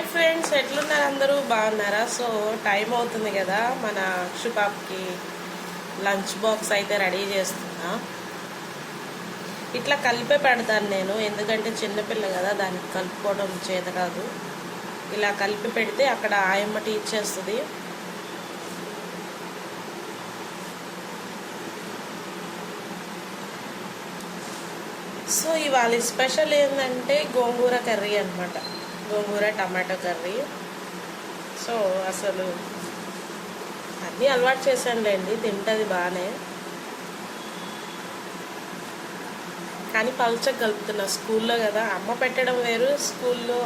Hi friends ఎట్లున్నారు అందరూ? బాగున్నారా? సో టైం అవుతుంది కదా మన అక్షుపాప్కి లంచ్ బాక్స్ అయితే రెడీ చేస్తున్నా. ఇట్లా కలిపే పెడతాను నేను ఎందుకంటే చిన్నపిల్ల కదా దానికి కలుపుకోవడం చేత కాదు. ఇలా కలిపి పెడితే అక్కడ ఆయమ్మ టీచ్ చేస్తుంది. సో ఇవాళ స్పెషల్ ఏంటంటే గోంగూర కర్రీ అనమాట గోంగూర టమాటో కర్రీ. సో అసలు అన్నీ అలవాటు చేశానులేండి తింటుంది బాగానే కానీ పల్చగా కలుపుతున్నా స్కూల్లో కదా. అమ్మ పెట్టడం వేరు స్కూల్లో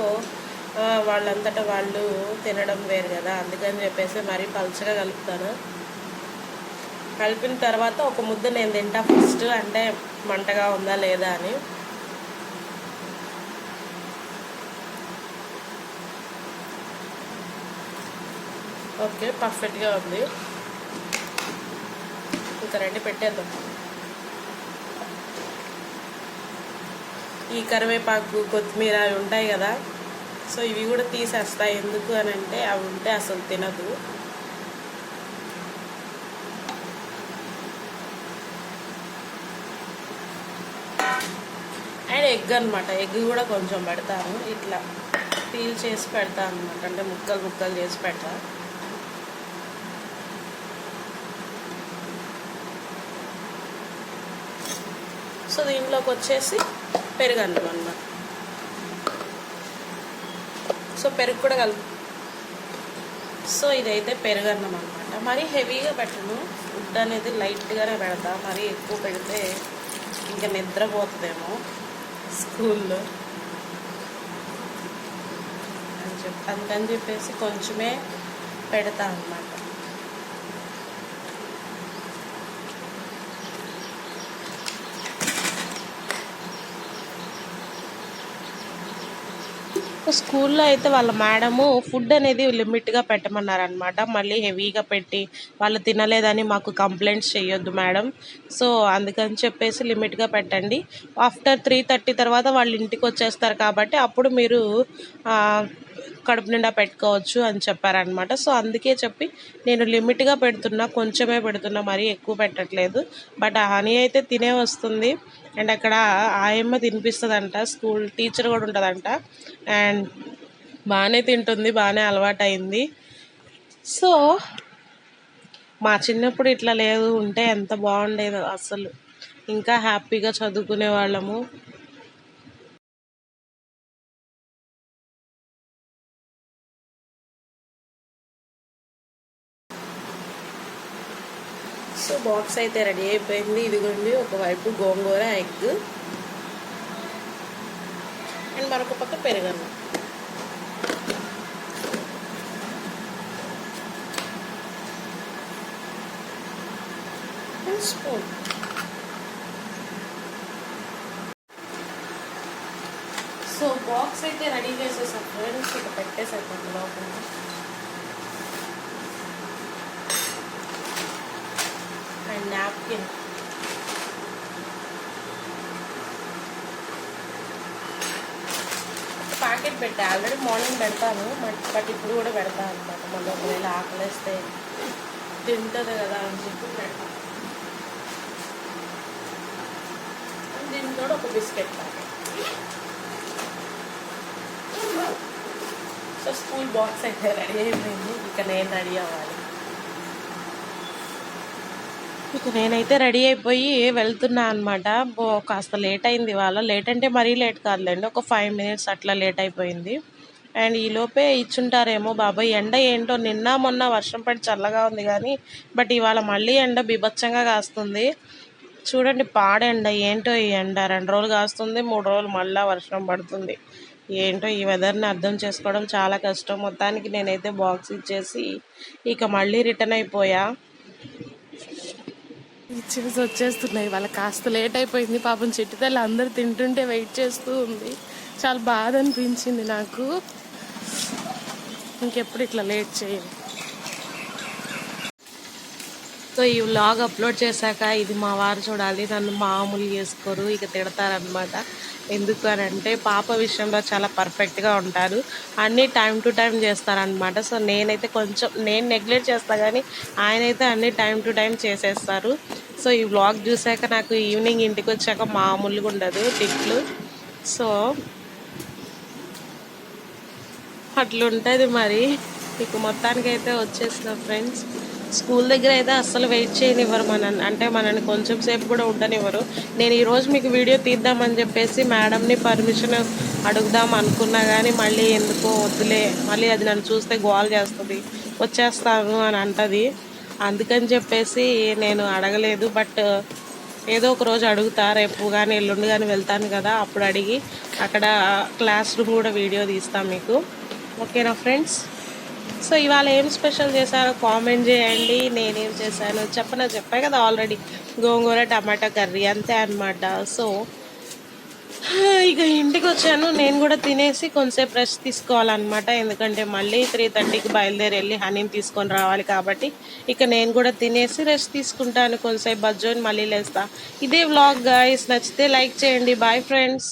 వాళ్ళంతటా వాళ్ళు తినడం వేరు కదా. అందుకని చెప్పేసి మరీ పల్చగా కలుపుతాను. కలిపిన తర్వాత ఒక ముద్ద నేను తింటా ఫస్ట్ అంటే మంటగా ఉందా లేదా అని. ఓకే పర్ఫెక్ట్గా ఉంది. ఇంకా రండి పెట్టేద్దాం. ఈ కరివేపాకు కొత్తిమీర అవి ఉంటాయి కదా సో ఇవి కూడా తీసేస్తాయి ఎందుకు అని అంటే అవి ఉంటే అసలు తినదు. అండ్ ఎగ్ అనమాట ఎగ్ కూడా కొంచెం పెడతాను. ఇట్లా పీల్ చేసి పెడతాను అనమాట అంటే ముక్కలు ముక్కలు చేసి పెడతాను సో దీంట్లోకి వచ్చేసి పెరుగన్నం అన్నమాట. సో పెరుగు కూడా కలుపు. సో ఇదైతే పెరుగన్నం అనమాట మరీ హెవీగా పెట్టను. ఫుడ్ అనేది లైట్గానే పెడతా. మరీ ఎక్కువ పెడితే ఇంకా నిద్రపోతుందేమో స్కూల్లో. అని చెప్పి అందుకని చెప్పేసి కొంచెమే పెడతా అన్నమాట. స్కూల్లో అయితే వాళ్ళ మేడము ఫుడ్ అనేది లిమిట్గా పెట్టమన్నారనమాట మళ్ళీ హెవీగా పెట్టి వాళ్ళు తినలేదని మాకు కంప్లైంట్స్ చేయొద్దు మేడం. సో అందుకని చెప్పేసి లిమిట్గా పెట్టండి. ఆఫ్టర్ త్రీ థర్టీ తర్వాత వాళ్ళు ఇంటికి వచ్చేస్తారు కాబట్టి అప్పుడు మీరు కడుపు నిండా పెట్టుకోవచ్చు అని చెప్పారనమాట సో అందుకే చెప్పి నేను లిమిట్గా పెడుతున్నా కొంచెమే పెడుతున్నా మరీ ఎక్కువ పెట్టట్లేదు. బట్ ఆ హనీ అయితే తినే వస్తుంది. అండ్ అక్కడ ఆయమ్మ తినిపిస్తుందంట స్కూల్ టీచర్ కూడా ఉంటుందంట. అండ్ బాగానే తింటుంది బాగానే అలవాటైంది. సో మా చిన్నప్పుడు ఇట్లా లేదు ఉంటే ఎంత బాగుండేదో అసలు. ఇంకా హ్యాపీగా చదువుకునే వాళ్ళము సో బాక్స్ అయితే రెడీ అయిపోయింది. ఇదిగోండి ఒకవైపు గోంగూర ఎగ్. అండ్ మరొక పక్క పెరుగన్నం. స్పూన్. సో బాక్స్ అయితే రెడీ చేసేసాం ఫ్రెండ్స్. ఇక పెట్టేసాం లోపల. Napkin. ప్యాకెట్ పెట్టా. ఆల్రెడీ మార్నింగ్ పెడతాను. బట్ బట్ ఇప్పుడు కూడా పెడతాను అనమాట మళ్ళీ ఒకవేళ ఆకలేస్తే తింటుంది కదా అని చెప్పి పెడతాను దీని కూడా ఒక biscuit packet. So school box అయితే రెడీ అయిపోయింది. ఇక నేను రెడీ అవ్వాలి. ఇక నేనైతే రెడీ అయిపోయి వెళ్తున్నా అనమాట కాస్త లేట్ అయింది ఇవాళ. లేట్ అంటే మరీ లేట్ కాదులేండి. ఒక ఫైవ్ మినిట్స్ అట్లా లేట్ అయిపోయింది. అండ్ ఈలోపే ఇచ్చుంటారేమో బాబాయ్. ఎండ ఏంటో నిన్న మొన్న వర్షం పడి చల్లగా ఉంది కానీ బట్ ఇవాళ మళ్ళీ ఎండ బీభత్సంగా కాస్తుంది. చూడండి పాడెండ ఏంటో ఈ ఎండ. రెండు రోజులు కాస్తుంది మూడు రోజులు మళ్ళీ వర్షం పడుతుంది. ఏంటో ఈ వెదర్ని అర్థం చేసుకోవడం చాలా కష్టం. మొత్తానికి నేనైతే బాక్స్ ఇచ్చేసి ఇక మళ్ళీ రిటర్న్ అయిపోయా. ఇచ్చేసి వచ్చేస్తున్నాయి. వాళ్ళ కాస్త లేట్ అయిపోయింది పాపం చిట్టుతల్లి అందరు తింటుంటే వెయిట్ చేస్తూ ఉంది. చాలా బాధ అనిపించింది నాకు. ఇంకెప్పుడు ఇట్లా లేట్ చేయండి సో ఈ వ్లాగ్ అప్లోడ్ చేశాక ఇది మా వారు చూడాలి నన్ను మామూలు చేసుకోరు ఇక తిడతారనమాట ఎందుకు అని అంటే పాప విషయంలో చాలా పర్ఫెక్ట్గా ఉంటారు. అన్నీ టైం టు టైం చేస్తారనమాట సో నేనైతే కొంచెం నేను నెగ్లెక్ట్ చేస్తా కానీ ఆయన అయితే అన్నీ టైం టు టైం చేసేస్తారు. సో ఈ వ్లాగ్ చూసాక నాకు ఈవినింగ్ ఇంటికి వచ్చాక మామూలుగా ఉండదు టిట్లు. సో అట్లుంటుంది మరి. మీకు మొత్తానికి అయితే వచ్చేసిన ఫ్రెండ్స్ స్కూల్ దగ్గర అయితే అస్సలు వెయిట్ చేయనివ్వరు మనని అంటే మనని కొంచెం సేపు కూడా ఉండనివ్వరు. నేను ఈరోజు మీకు వీడియో తీద్దామని చెప్పేసి మేడంని పర్మిషన్ అడుగుదాం అనుకున్నా కానీ మళ్ళీ ఎందుకో వద్దులే. మళ్ళీ అది నన్ను చూస్తే గోల్ చేస్తుంది. వచ్చేస్తాను అని అంటది. అందుకని చెప్పేసి నేను అడగలేదు బట్ ఏదో ఒక రోజు అడుగుతా రేపు కానీ ఎల్లుండి కానీ వెళ్తాను కదా అప్పుడు అడిగి అక్కడ క్లాస్ రూమ్ కూడా వీడియో తీస్తాను మీకు. ఓకేనా ఫ్రెండ్స్? సో ఇవాళ ఏం స్పెషల్ చేశారో కామెంట్ చేయండి. నేనేం చేశాను? చెప్పనా చెప్పా కదా ఆల్రెడీ. గోంగూర టమాటా కర్రీ అంతే అనమాట సో ఇక ఇంటికి వచ్చాను నేను కూడా తినేసి కొంచెంసేపు రెస్ట్ తీసుకోవాలన్నమాట. ఎందుకంటే మళ్ళీ త్రీ థర్టీకి బయలుదేరి వెళ్ళి హనీని తీసుకొని రావాలి కాబట్టి ఇక నేను కూడా తినేసి రెస్ట్ తీసుకుంటాను. కొంచెంసేపు బజ్జోని మళ్ళీ లేస్తా. ఇదే వ్లాగ్ గాయస్ నచ్చితే లైక్ చేయండి. Bye friends